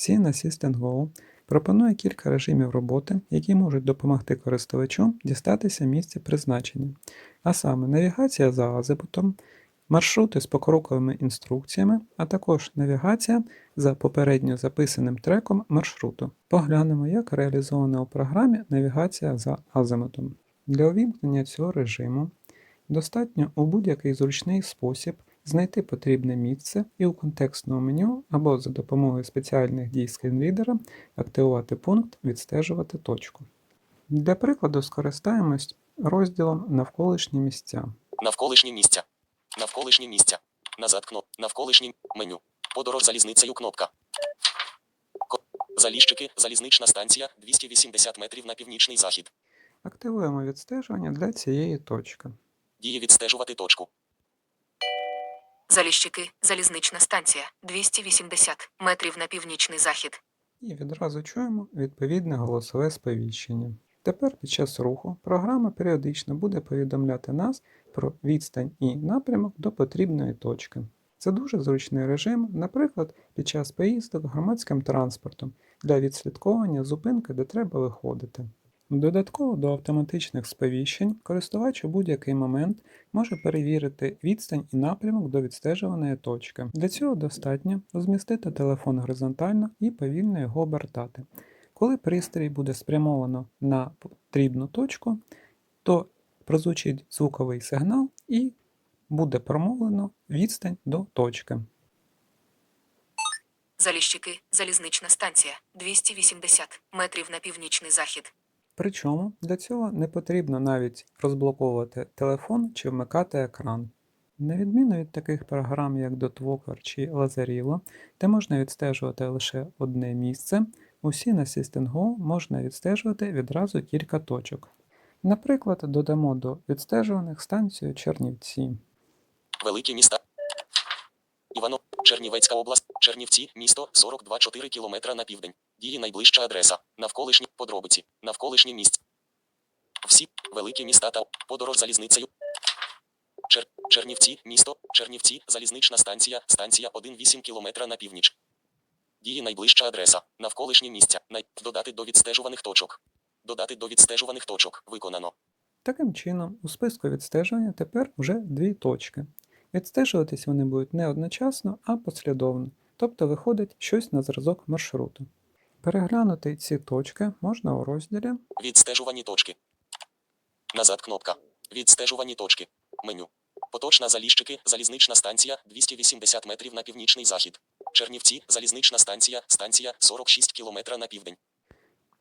Scene Assistant Go пропонує кілька режимів роботи, які можуть допомогти користувачу дістатися місця призначення, а саме навігація за азимутом, маршрути з покроковими інструкціями, а також навігація за попередньо записаним треком маршруту. Поглянемо, як реалізована у програмі навігація за азимутом. Для увімкнення цього режиму достатньо у будь-який зручний спосіб знайти потрібне місце і у контекстному меню або за допомогою спеціальних дій скрінрідера активувати пункт Відстежувати точку. Для прикладу скористаємось розділом Навколишні місця. Навколишні місця. Навколишні місця. Назад кноп. Навколишні меню. Подорож залізницею кнопка. Заліщики. Залізнична станція 280 метрів на північний захід. Активуємо відстежування для цієї точки. Діє відстежувати точку. Заліщики, залізнична станція, 280 метрів на північний захід. І відразу чуємо відповідне голосове сповіщення. Тепер під час руху програма періодично буде повідомляти нас про відстань і напрямок до потрібної точки. Це дуже зручний режим, наприклад, під час поїздок громадським транспортом для відслідковування зупинки, де треба виходити. Додатково до автоматичних сповіщень користувач у будь-який момент може перевірити відстань і напрямок до відстежуваної точки. Для цього достатньо розмістити телефон горизонтально і повільно його обертати. Коли пристрій буде спрямовано на потрібну точку, то прозвучить звуковий сигнал і буде промовлено відстань до точки. Заліщики, залізнична станція, 280 метрів на північний захід. Причому для цього не потрібно навіть розблоковувати телефон чи вмикати екран. На відміну від таких програм, як DotWalker чи Lazarillo, де можна відстежувати лише одне місце, усі на System Go можна відстежувати відразу кілька точок. Наприклад, додамо до відстежуваних станцію Чернівці. Великі міста. Івано. Чернівецька область. Чернівці. Місто. 42,4 кілометра на південь. Діє найближча адреса. Навколишні подробиці. Навколишні місць. Всі великі міста та подорож залізницею. Чер... Чернівці. Місто. Чернівці. Залізнична станція. Станція 1,8 кілометра на північ. Діє найближча адреса. Навколишні місця. Най... Додати до відстежуваних точок. Додати до відстежуваних точок. Виконано. Таким чином, у списку відстежування тепер вже дві точки. Відстежуватись вони будуть не одночасно, а послідовно, тобто виходить щось на зразок маршруту. Переглянути ці точки можна у розділі Відстежувані точки. Назад кнопка. Відстежувані точки. Меню. Поточна заліщики, залізнична станція 280 метрів на північний захід. Чернівці, залізнична станція, станція 46 кілометра на південь.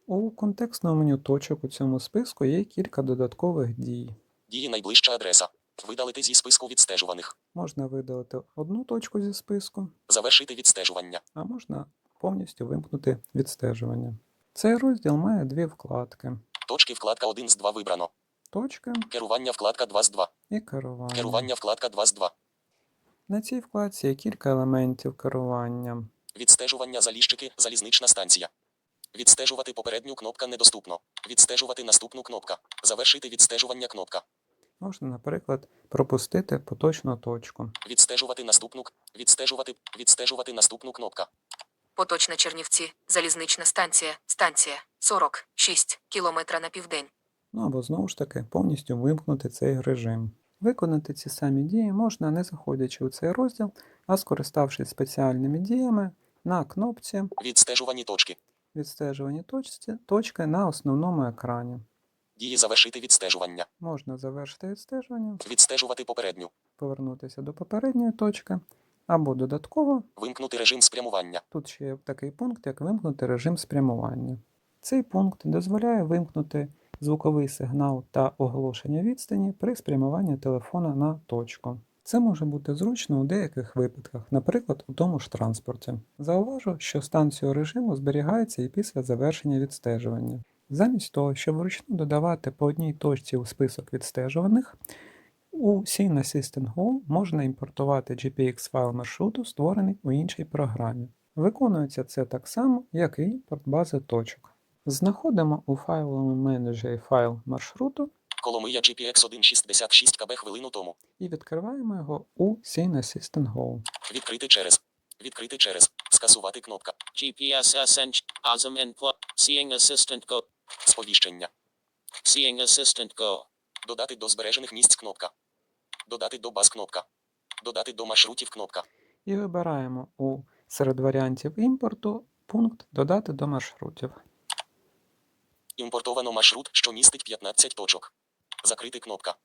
у контекстному меню точок у цьому списку є кілька додаткових дій. Діє найближча адреса. Видалити зі списку відстежуваних. Можна видалити одну точку зі списку, Завершити відстежування. а можна повністю вимкнути відстежування. Цей розділ має дві вкладки: Точки вкладка 1 з 2 вибрано. точки Керування вкладка 2 з 2. і керування. Керування вкладка 2 з 2. На цій вкладці є кілька елементів керування. Відстежування заліщики, залізнична станція. Відстежувати попередню кнопка недоступно. Відстежувати наступну кнопка. Завершити відстежування кнопка. Можна, наприклад, пропустити поточну точку. Відстежувати наступну відстежувати відстежувати наступну кнопка. Поточна Чернівці, залізнична станція, станція, 46 кілометра на південь. Ну або знову ж таки повністю вимкнути цей режим. Виконати ці самі дії можна не заходячи у цей розділ, а скориставшись спеціальними діями на кнопці Відстежувані точки. відстежувані точці, точки на основному екрані. Дії завершити відстежування. Можна завершити відстежування, Відстежувати попередню. повернутися до попередньої точки, або додатково Вимкнути режим спрямування. Тут ще є такий пункт, як вимкнути режим спрямування. Цей пункт дозволяє вимкнути звуковий сигнал та оголошення відстані при спрямуванні телефона на точку. Це може бути зручно у деяких випадках, наприклад, у тому ж транспорті. Зауважу, що станцію режиму зберігається і після завершення відстежування. Замість того, щоб вручну додавати по одній точці у список відстежуваних, у Scene Assistant Go можна імпортувати GPX файл маршруту, створений у іншій програмі. Виконується це так само, як і імпорт бази точок. Знаходимо у файловому менеджері файл маршруту Коломия GPX 166 КБ хвилину тому. і відкриваємо його у Scene Assistant Go. Відкрити через Відкрити через. Скасувати кнопка. GPS Ascent, Azam Seeing Assistant Go, Сповіщення. Seeing Assistant Go, Додати до збережених місць кнопка. Додати до баз кнопка. Додати до маршрутів кнопка. І вибираємо у серед варіантів імпорту пункт Додати до маршрутів. Імпортовано маршрут, що містить 15 точок. Закрити кнопка.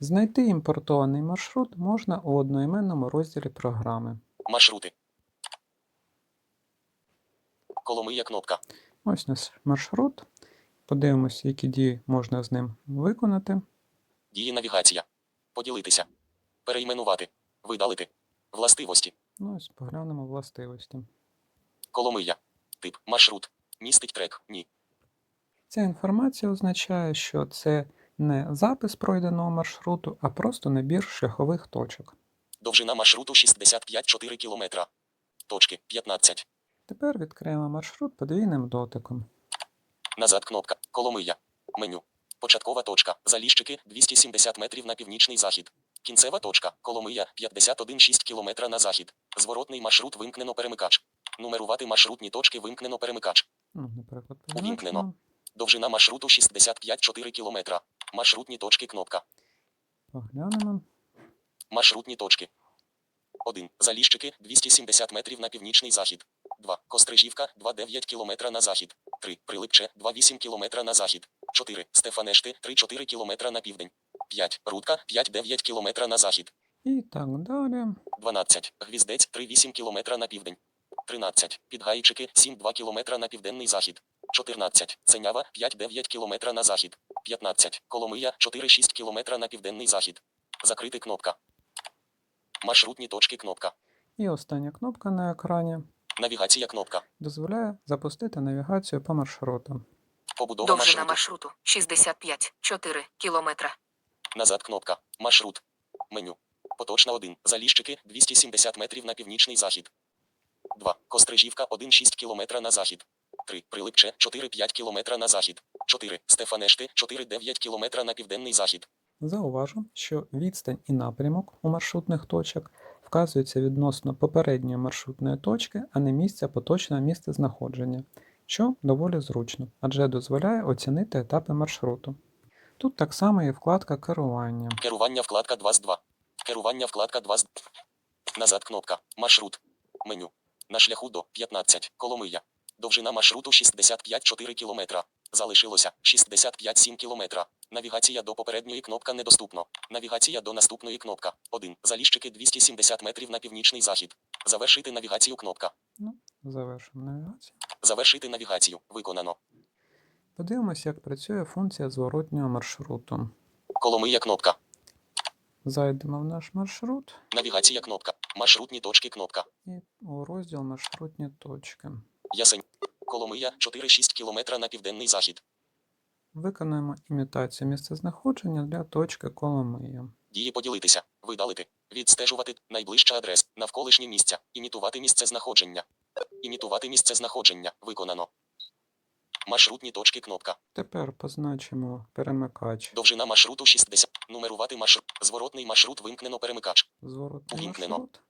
Знайти імпортований маршрут можна у одноіменному розділі програми. Маршрути. Коломия кнопка. Ось наш маршрут. Подивимося, які дії можна з ним виконати. Дії навігація. Поділитися. Перейменувати. Видалити. Властивості. Ну, ось поглянемо властивості. Коломия. Тип. Маршрут. Містить трек. Ні. Ця інформація означає, що це не запис пройденого маршруту, а просто набір шляхових точок. Довжина маршруту 65,4 км. Точки 15. Тепер відкриємо маршрут подвійним дотиком. Назад кнопка. Коломия. Меню. Початкова точка. Заліщики 270 метрів на північний захід. Кінцева точка. Коломия 51,6 км на захід. Зворотний маршрут вимкнено перемикач. Нумерувати маршрутні точки вимкнено перемикач. Ну, наприклад, Увімкнено. позначимо. Довжина маршруту 65,4 км. Маршрутні точки кнопка. Поглянемо. Маршрутні точки. 1. Заліщики 270 метрів на північний захід. 2. Кострижівка 2,9 км на захід. 3. Прилипче 2,8 км на захід. 4. Стефанешти 3,4 км на південь. 5. Рудка 5,9 км на захід. І так далі. 12. Гвіздець 3,8 км на південь. 13. Підгайчики 7,2 км на південний захід. 14. Ценява 5,9 км на захід. 15. Коломия 4,6 км на південний захід. Закрити кнопка. Маршрутні точки кнопка. І остання кнопка на екрані Навігація кнопка. дозволяє запустити навігацію по маршруту. Побудова Довжина маршруту. маршруту 65,4 кілометра. Назад кнопка. Маршрут. Меню. Поточна 1. Заліщики 270 метрів на північний захід. 2. Кострижівка 1,6 км на захід. 3. Прилипче 4,5 км на захід. 4. Стефанешти 4,9 км на південний захід. Зауважу, що відстань і напрямок у маршрутних точок вказуються відносно попередньої маршрутної точки, а не місця поточного місця знаходження, що доволі зручно, адже дозволяє оцінити етапи маршруту. Тут так само є вкладка керування. Керування вкладка 2 з 2. Керування вкладка 2 з Назад кнопка. Маршрут. Меню. На шляху до 15. Коломия. Довжина маршруту 65,4 км. Залишилося 65,7 км. Навігація до попередньої кнопка недоступно. Навігація до наступної кнопка. 1. Заліщики 270 метрів на північний захід. Завершити навігацію кнопка. Ну, завершимо навігацію. Завершити навігацію. Виконано. Подивимося, як працює функція зворотнього маршруту. Коломия кнопка. Зайдемо в наш маршрут Навігація кнопка. Маршрутні точки кнопка. і у розділ маршрутні точки. Ясень. Коломия 4,6 км на південний захід. Виконуємо імітацію місцезнаходження для точки Коломия. Дії поділитися, видалити, відстежувати найближча адреса, навколишні місця, імітувати місце знаходження. Імітувати місце знаходження. Виконано. Маршрутні точки кнопка. Тепер позначимо перемикач Довжина маршруту 60. Нумерувати маршрут. Зворотний маршрут вимкнено перемикач. зворотний Увімкнено. маршрут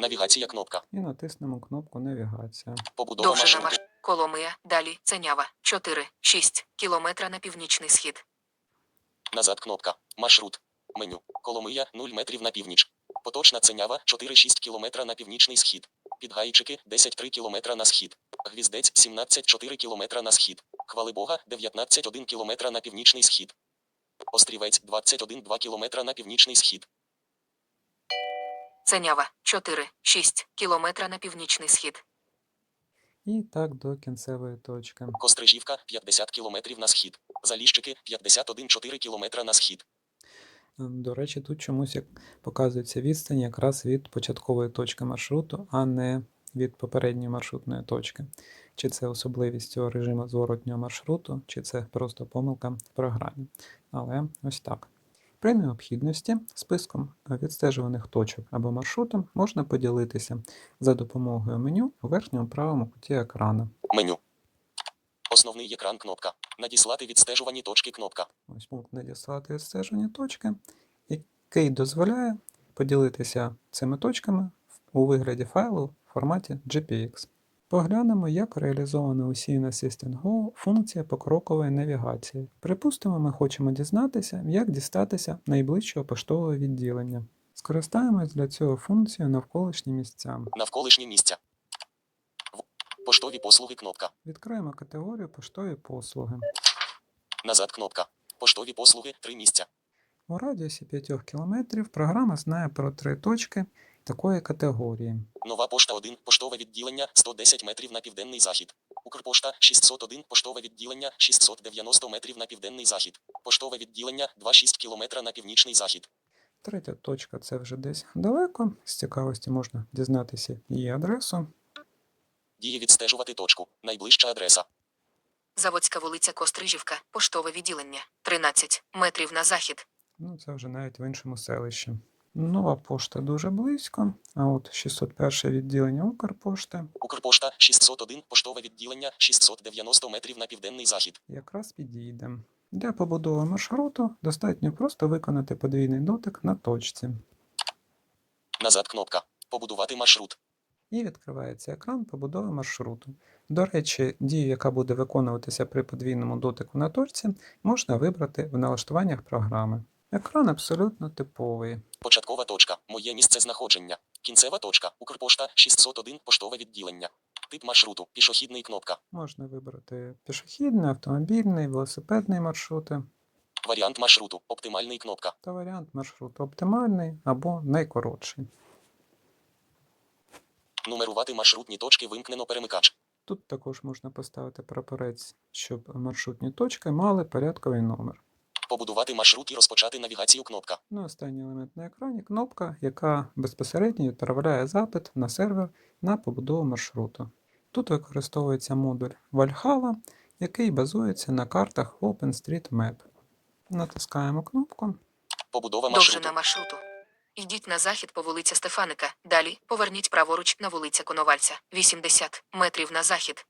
Навігація кнопка. і натиснемо кнопку Навігація. Побудова Довжина маршруту. Коломия. Далі Ценява 4,6 кілометра на північний схід. Назад кнопка. Маршрут. Меню. Коломия 0 метрів на північ. Поточна Ценява 4,6 км на північний схід. Підгайчики 10,3 км на схід. Гвіздець 17,4 км на схід. Хвалибога 19,1 км на північний схід. Острівець 21,2 км на північний схід. Ценява 4,6 кілометра на північний схід. І так до кінцевої точки. Кострижівка 50 км на схід. Заліщики 51,4 км на схід. До речі, тут чомусь як показується відстань якраз від початкової точки маршруту, а не від попередньої маршрутної точки. Чи це особливість цього режиму зворотнього маршруту, чи це просто помилка в програмі. Але ось так. При необхідності списком відстежуваних точок або маршрутом можна поділитися за допомогою меню у верхньому правому куті екрану. Меню. Основний екран кнопка. Надіслати відстежувані точки кнопка. Ось пункт надіслати відстежені точки, який дозволяє поділитися цими точками у вигляді файлу в форматі GPX. Поглянемо, як реалізована у Scene Assistant Go функція покрокової навігації. Припустимо, ми хочемо дізнатися, як дістатися найближчого поштового відділення. Скористаємось для цього функцією навколишні місця. Навколишні місця. Поштові послуги кнопка. Відкриємо категорію поштові послуги. Назад кнопка. Поштові послуги 3 місця. У радіусі 5 км програма знає про три точки такої категорії. Нова пошта 1, поштове відділення 110 метрів на південний захід. Укрпошта 601, поштове відділення 690 метрів на південний захід. Поштове відділення 26 км на північний захід. Третя точка це вже десь далеко. З цікавості можна дізнатися її адресу. Діє відстежувати точку. Найближча адреса. Заводська вулиця Кострижівка, поштове відділення. 13 метрів на захід. Ну, це вже навіть в іншому селищі. Нова пошта дуже близько, а от 601 відділення Укрпошти Укрпошта 601, поштове відділення 690 метрів на південний захід. якраз підійде. Для побудови маршруту достатньо просто виконати подвійний дотик на точці. Назад кнопка. Побудувати маршрут. І відкривається екран побудови маршруту. До речі, дію, яка буде виконуватися при подвійному дотику на точці, можна вибрати в налаштуваннях програми. Екран абсолютно типовий. Початкова точка. Моє місце знаходження. Кінцева точка. Укрпошта 601, поштове відділення. Тип маршруту. Пішохідний кнопка. Можна вибрати пішохідний, автомобільний, велосипедний маршрути Варіант маршруту. Оптимальний кнопка. та варіант маршруту оптимальний або найкоротший. Нумерувати маршрутні точки вимкнено перемикач. Тут також можна поставити прапорець, щоб маршрутні точки мали порядковий номер. Побудувати маршрут і розпочати навігацію кнопка. Ну, останній елемент на екрані кнопка, яка безпосередньо відправляє запит на сервер на побудову маршруту. Тут використовується модуль Valhalla, який базується на картах OpenStreetMap. Натискаємо кнопку. Побудова маршруту. Довжина маршруту. Йдіть на захід по вулиця Стефаника. Далі поверніть праворуч на вулиця Коновальця. 80 метрів на захід.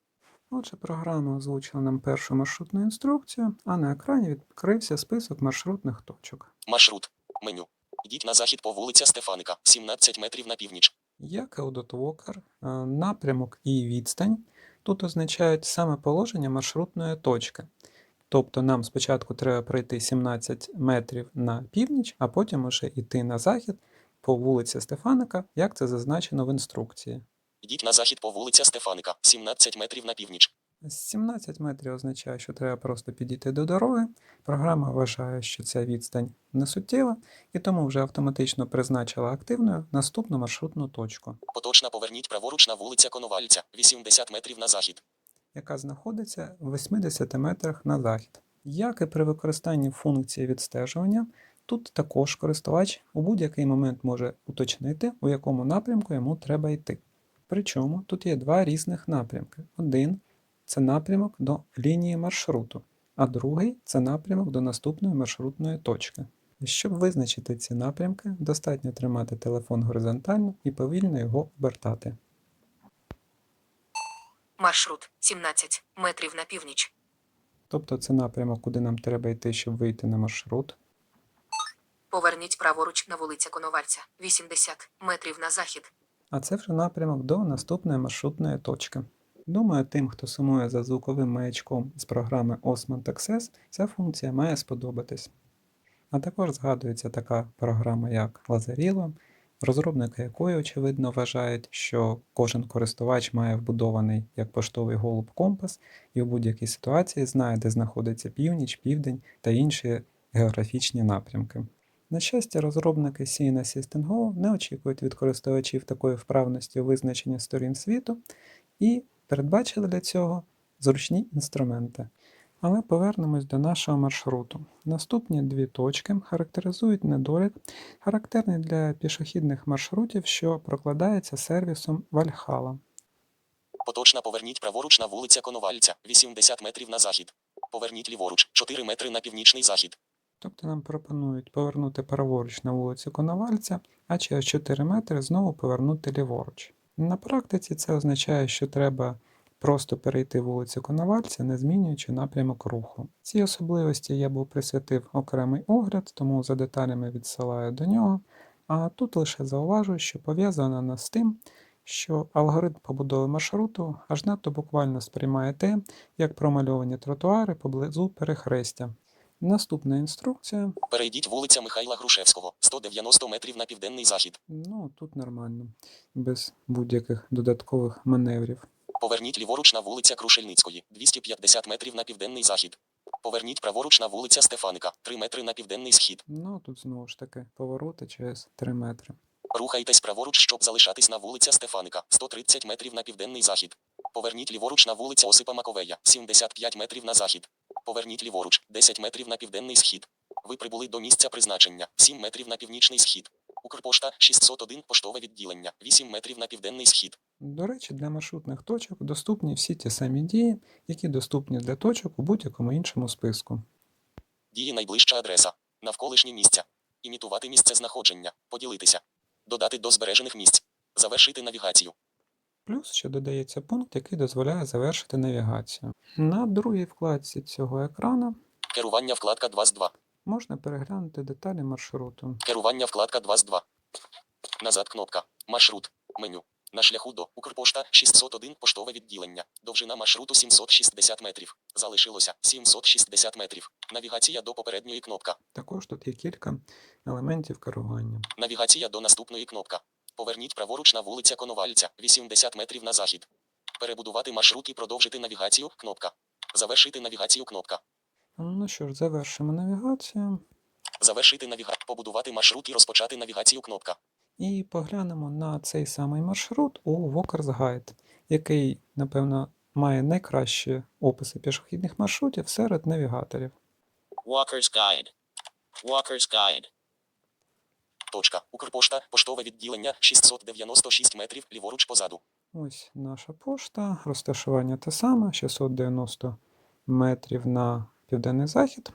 Отже, програма озвучила нам першу маршрутну інструкцію, а на екрані відкрився список маршрутних точок. Маршрут. Меню. Йдіть на захід по вулиця Стефаника. 17 метрів на північ. Як е, напрямок і відстань тут означають саме положення маршрутної точки. Тобто нам спочатку треба пройти 17 метрів на північ, а потім уже йти на захід по вулиці Стефаника, як це зазначено в інструкції. Йдіть на захід по вулиця Стефаника. 17 метрів на північ. 17 метрів означає, що треба просто підійти до дороги. Програма вважає, що ця відстань не суттєва, і тому вже автоматично призначила активною наступну маршрутну точку. Поточна поверніть праворуч на вулиця Коновальця. 80 метрів на захід. яка знаходиться в 80 метрах на захід. Як і при використанні функції відстежування, тут також користувач у будь-який момент може уточнити, у якому напрямку йому треба йти. Причому тут є два різних напрямки. Один це напрямок до лінії маршруту, а другий це напрямок до наступної маршрутної точки. Щоб визначити ці напрямки, достатньо тримати телефон горизонтально і повільно його обертати. Маршрут 17 метрів на північ. Тобто це напрямок, куди нам треба йти, щоб вийти на маршрут. Поверніть праворуч на вулиця Коновальця. 80 метрів на захід. А це вже напрямок до наступної маршрутної точки. Думаю, тим, хто сумує за звуковим маячком з програми Osmond Access, ця функція має сподобатись. А також згадується така програма, як Lazarillo, розробники якої, очевидно, вважають, що кожен користувач має вбудований як поштовий голуб компас і у будь-якій ситуації знає, де знаходиться північ, південь та інші географічні напрямки. На щастя, розробники Scene Assistant Go не очікують від користувачів такої вправності у визначенні сторін світу і передбачили для цього зручні інструменти. Але повернемось до нашого маршруту. Наступні дві точки характеризують недолік, характерний для пішохідних маршрутів, що прокладається сервісом Valhalla. Поточна поверніть праворуч на вулиця Коновальця. 80 метрів на захід. Поверніть ліворуч. 4 метри на північний захід. Тобто нам пропонують повернути праворуч на вулицю Коновальця, а через 4 метри знову повернути ліворуч. На практиці це означає, що треба просто перейти вулицю Коновальця, не змінюючи напрямок руху. Ці особливості я був присвятив окремий огляд, тому за деталями відсилаю до нього. А тут лише зауважу, що пов'язано вона з тим, що алгоритм побудови маршруту аж надто буквально сприймає те, як промальовані тротуари поблизу перехрестя. Наступна інструкція. Перейдіть вулиця Михайла Грушевського, 190 метрів на південний захід. Ну, тут нормально, без будь-яких додаткових маневрів. Поверніть ліворуч на вулиця Крушельницької, 250 метрів на південний захід. Поверніть праворуч на вулиця Стефаника, 3 метри на південний схід. Ну, тут знову ж таки повороти через 3 метри. Рухайтесь праворуч, щоб залишатись на вулиця Стефаника, 130 метрів на південний захід. Поверніть ліворуч на вулиця Осипа Маковея, 75 метрів на захід. Поверніть ліворуч, 10 метрів на південний схід. Ви прибули до місця призначення, 7 метрів на північний схід. Укрпошта 601 поштове відділення, 8 метрів на південний схід. До речі, для маршрутних точок доступні всі ті самі дії, які доступні для точок у будь-якому іншому списку. Дії найближча адреса. Навколишні місця. Імітувати місце знаходження. Поділитися. Додати до збережених місць. Завершити навігацію. Плюс ще додається пункт, який дозволяє завершити навігацію. На другій вкладці цього екрану Керування вкладка 2 з 2. можна переглянути деталі маршруту. Керування вкладка 2 з 2. Назад кнопка. Маршрут. Меню. На шляху до Укрпошта 601 поштове відділення. Довжина маршруту 760 метрів. Залишилося 760 метрів. Навігація до попередньої кнопка. Також тут є кілька елементів керування. Навігація до наступної кнопка. Поверніть праворуч на вулиця Коновальця 80 метрів на захід. Перебудувати маршрут і продовжити навігацію кнопка. Завершити навігацію кнопка. Ну що ж, завершимо навігацію Завершити навігацію. Побудувати маршрут і розпочати навігацію кнопка. і поглянемо на цей самий маршрут у Walker's Guide, який, напевно, має найкращі описи пішохідних маршрутів серед навігаторів. Walker's Guide. Walker's Guide. Точка. Укрпошта. Поштове відділення 696 метрів ліворуч позаду. Ось наша пошта, розташування те саме, 690 метрів на південний захід.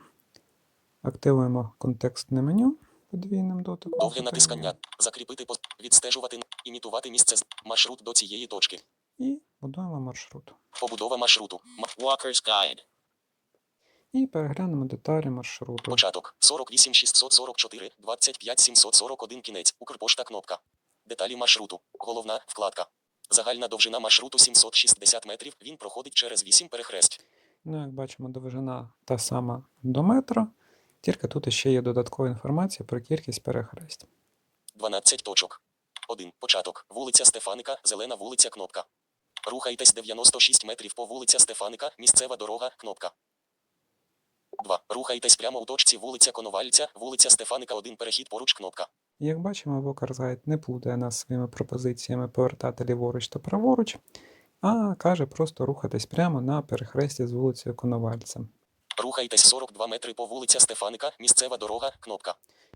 Активуємо контекстне меню подвійним дотиком. Довге натискання. Закріпити. Відстежувати. Імітувати місце. Маршрут до цієї точки. І будуємо маршрут. Побудова маршруту. Walker's Guide. І переглянемо деталі маршруту. Початок 48 644 25 741 кінець. Укрпошта кнопка. Деталі маршруту. Головна вкладка. Загальна довжина маршруту 760 метрів. Він проходить через 8 перехресть. Ну, як бачимо, довжина та сама до метра, тільки тут ще є додаткова інформація про кількість перехресть. 12 точок. 1. Початок. Вулиця Стефаника, зелена вулиця кнопка. Рухайтесь 96 метрів по вулиця Стефаника, місцева дорога, кнопка. 2. Рухайтесь прямо у точці вулиця Коновальця, вулиця Стефаника 1 перехід поруч кнопка. Як бачимо, Walker's не плутає нас своїми пропозиціями повертати ліворуч та праворуч, а каже просто рухатись прямо на перехресті з вулицею Коновальця. Рухайтесь 42 метри по вулиця Стефаника, місцева дорога, кнопка.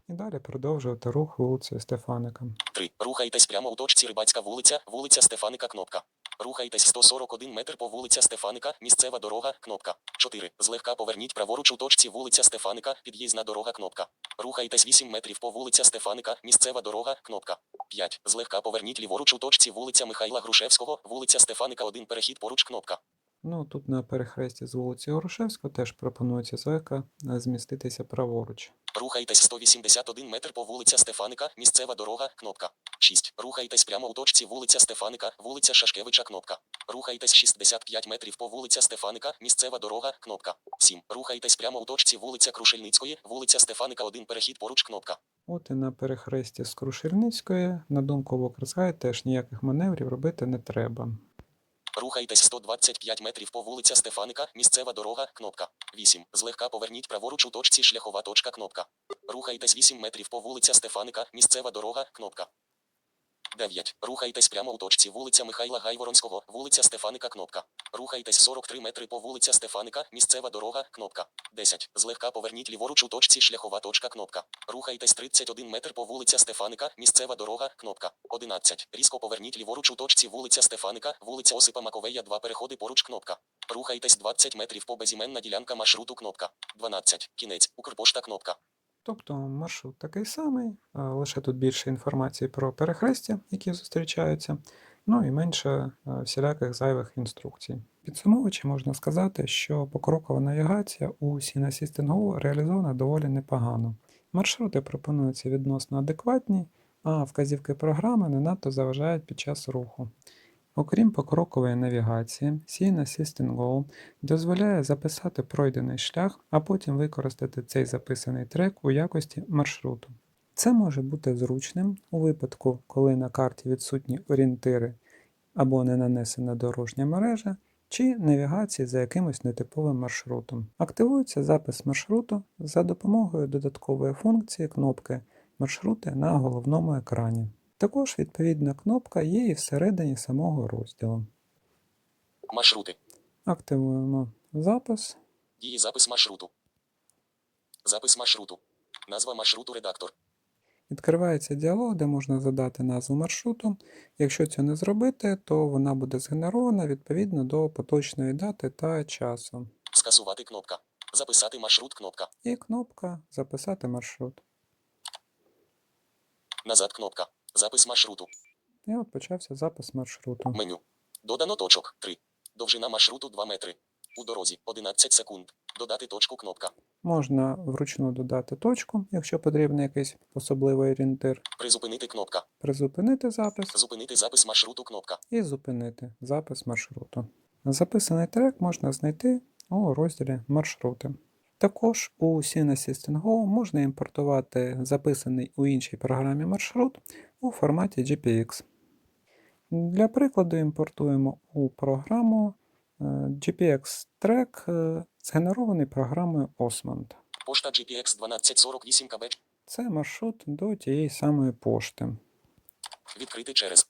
І далі продовжувати рух вулицею Стефаника. 3. Рухайтесь прямо у точці Рибацька вулиця, вулиця Стефаника кнопка. Рухайтесь 141 метр по вулиця Стефаника, місцева дорога, кнопка. 4. Злегка поверніть праворуч у точці вулиця Стефаника, під'їзна дорога, кнопка. Рухайтесь 8 метрів по вулиця Стефаника, місцева дорога, кнопка. 5. Злегка поверніть ліворуч у точці вулиця Михайла Грушевського, вулиця Стефаника 1 перехід поруч кнопка. Ну, тут на перехресті з вулиці Грушевського теж пропонується злегка е, зміститися праворуч. Рухайтесь 181 метр по вулиця Стефаника, місцева дорога, кнопка. 6. Рухайтесь прямо у точці вулиця Стефаника, вулиця Шашкевича, кнопка. Рухайтесь 65 метрів по вулиця Стефаника, місцева дорога, кнопка. 7. Рухайтесь прямо у точці вулиця Крушельницької, вулиця Стефаника 1 перехід поруч, кнопка. От і на перехресті з Крушельницької, на думку Guide, теж ніяких маневрів робити не треба. Рухайтесь 125 метрів по вулиця Стефаника, місцева дорога, кнопка. 8. Злегка поверніть праворуч у точці шляхова точка, кнопка. Рухайтесь 8 метрів по вулиця Стефаника, місцева дорога, кнопка. 9. Рухайтесь прямо у точці вулиця Михайла Гайворонського, вулиця Стефаника, кнопка. Рухайтесь 43 метри по вулиця Стефаника, місцева дорога, кнопка. 10. Злегка поверніть ліворуч у точці шляхова точка, кнопка. Рухайтесь 31 метр по вулиця Стефаника, місцева дорога, кнопка. 11. Різко поверніть ліворуч у точці вулиця Стефаника, вулиця Осипа Маковея, 2 переходи поруч, кнопка. Рухайтесь 20 метрів по безіменна ділянка маршруту, кнопка. 12. Кінець. Укрпошта, кнопка. Тобто маршрут такий самий, лише тут більше інформації про перехрестя, які зустрічаються, ну і менше е, всіляких зайвих інструкцій. Підсумовуючи, можна сказати, що покрокова навігація у Assistant Go реалізована доволі непогано. Маршрути пропонуються відносно адекватні, а вказівки програми не надто заважають під час руху. Окрім покрокової навігації, Scene Assistant Go дозволяє записати пройдений шлях, а потім використати цей записаний трек у якості маршруту. Це може бути зручним у випадку, коли на карті відсутні орієнтири або не нанесена дорожня мережа, чи навігації за якимось нетиповим маршрутом. Активується запис маршруту за допомогою додаткової функції кнопки маршрути на головному екрані. Також відповідна кнопка є і всередині самого розділу. Маршрути. Активуємо запис. Дії запис маршруту. Запис маршруту. Назва маршруту редактор. Відкривається діалог, де можна задати назву маршруту. Якщо це не зробити, то вона буде згенерована відповідно до поточної дати та часу. Скасувати кнопка. Записати маршрут кнопка. І кнопка Записати маршрут. Назад кнопка. Запис маршруту. І от почався запис маршруту. Меню. Додано точок 3. Довжина маршруту 2 метри. У дорозі 11 секунд. Додати точку кнопка. Можна вручну додати точку, якщо потрібен якийсь особливий орієнтир, Призупинити кнопка. призупинити запис Зупинити запис маршруту кнопка. і зупинити запис маршруту. Записаний трек можна знайти у розділі маршрути. Також у Scene Assistant Go можна імпортувати записаний у іншій програмі маршрут у форматі GPX. Для прикладу імпортуємо у програму е, GPX трек, е, згенерований програмою Osmond. Пошта GPX 1248 КБ. Це маршрут до тієї самої пошти. Відкрити через.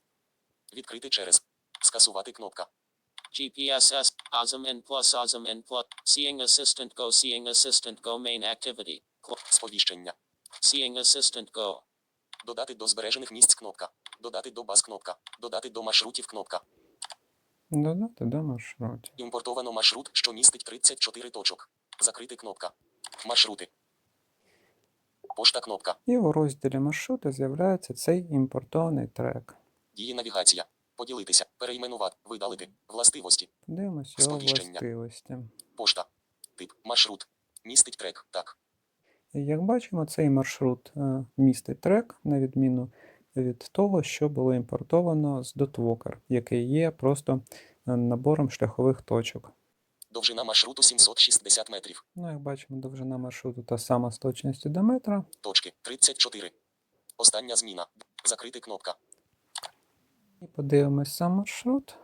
Відкрити через. Скасувати кнопка. GPSS, N plus ASM N plus, Seeing Assistant Go Seeing Assistant Go Main Activity, Сповіщення. Seeing Assistant Go, Додати до збережених місць кнопка. Додати до баз кнопка. Додати до маршрутів кнопка. Додати до маршрутів. Імпортовано маршрут, що містить 34 точок. Закрити кнопка. Маршрути. Пошта кнопка. І у розділі маршрути з'являється цей імпортований трек. Дії навігація. Поділитися. Перейменувати. Видалити. Властивості. Подивимось його властивості. Пошта. Тип. Маршрут. Містить трек. Так. Як бачимо, цей маршрут е, містить трек, на відміну від того, що було імпортовано з Dotwalker, який є просто е, набором шляхових точок. Довжина маршруту 760 метрів. Ну, як бачимо, довжина маршруту та сама з точністю до метра. Точки. 34. Остання зміна. Закрити кнопка. І подивимось сам маршрут.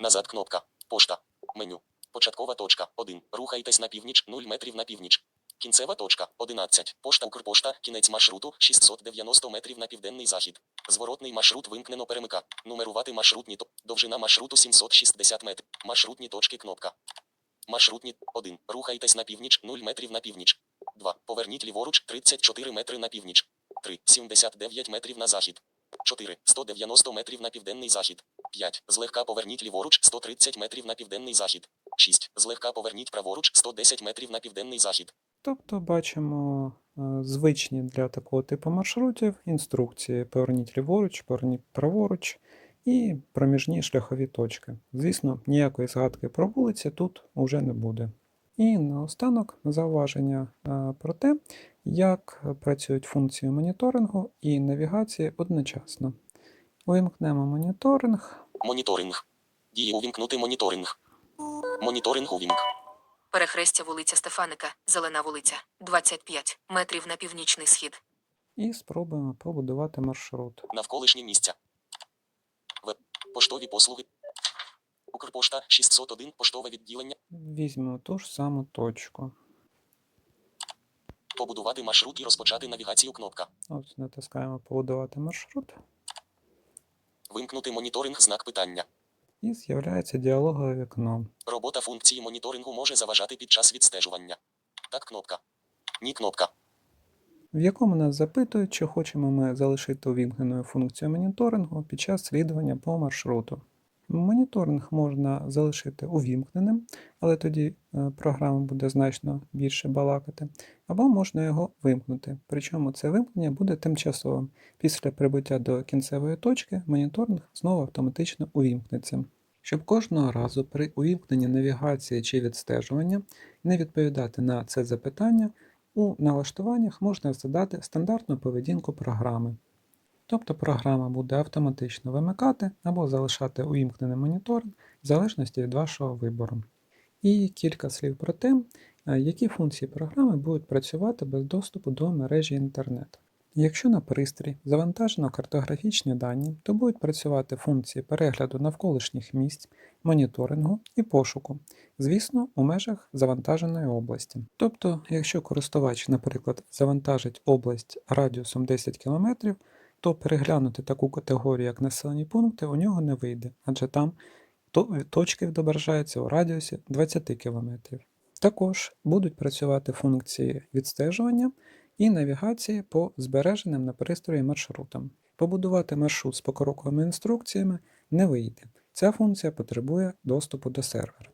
Назад кнопка. Пошта. Меню. Початкова точка 1. Рухайтесь на північ 0 метрів на північ. Кінцева точка 11. Пошта Укрпошта. Кінець маршруту 690 метрів на південний захід. Зворотний маршрут вимкнено перемика. Нумерувати маршрутні то. Довжина маршруту 760 метрів. Маршрутні точки кнопка. Маршрутні 1. Рухайтесь на північ 0 метрів на північ. 2. Поверніть ліворуч 34 метри на північ. 3. 79 метрів на захід. 4. 190 метрів на південний захід. 5. Злегка поверніть ліворуч 130 метрів на південний захід. 6. Злегка поверніть праворуч 110 метрів на південний захід. Тобто бачимо е, звичні для такого типу маршрутів інструкції поверніть ліворуч, поверніть праворуч і проміжні шляхові точки. Звісно, ніякої згадки про вулиці тут уже не буде. І наостанок зауваження е, про те, як працюють функції моніторингу і навігації одночасно. Увімкнемо моніторинг. Моніторинг. Дії увімкнути моніторинг. Моніторинг увімк. Перехрестя вулиця Стефаника, Зелена вулиця, 25 метрів на північний схід. І спробуємо побудувати маршрут. Навколишні місця. Веб. Поштові послуги. Укрпошта 601 поштове відділення. Візьмемо ту ж саму точку. Побудувати маршрут і розпочати навігацію кнопка. Ось натискаємо побудувати маршрут. Вимкнути моніторинг знак питання. І з'являється діалогове вікно. Робота функції моніторингу може заважати під час відстежування. Так кнопка. Ні кнопка. в якому нас запитують, чи хочемо ми залишити увімкненою функцію моніторингу під час слідування по маршруту. Моніторинг можна залишити увімкненим, але тоді е, програма буде значно більше балакати, або можна його вимкнути. Причому це вимкнення буде тимчасовим. Після прибуття до кінцевої точки моніторинг знову автоматично увімкнеться. Щоб кожного разу при увімкненні навігації чи відстежування не відповідати на це запитання, у налаштуваннях можна задати стандартну поведінку програми. Тобто програма буде автоматично вимикати або залишати увімкненим моніторинг в залежності від вашого вибору. І кілька слів про те, е, які функції програми будуть працювати без доступу до мережі інтернету. Якщо на пристрій завантажено картографічні дані, то будуть працювати функції перегляду навколишніх місць, моніторингу і пошуку, звісно, у межах завантаженої області. Тобто, якщо користувач, наприклад, завантажить область радіусом 10 км, то переглянути таку категорію, як населені пункти, у нього не вийде, адже там точки відображаються у радіусі 20 км. Також будуть працювати функції відстежування і навігації по збереженим на пристрої маршрутам. Побудувати маршрут з покроковими інструкціями не вийде. Ця функція потребує доступу до сервера.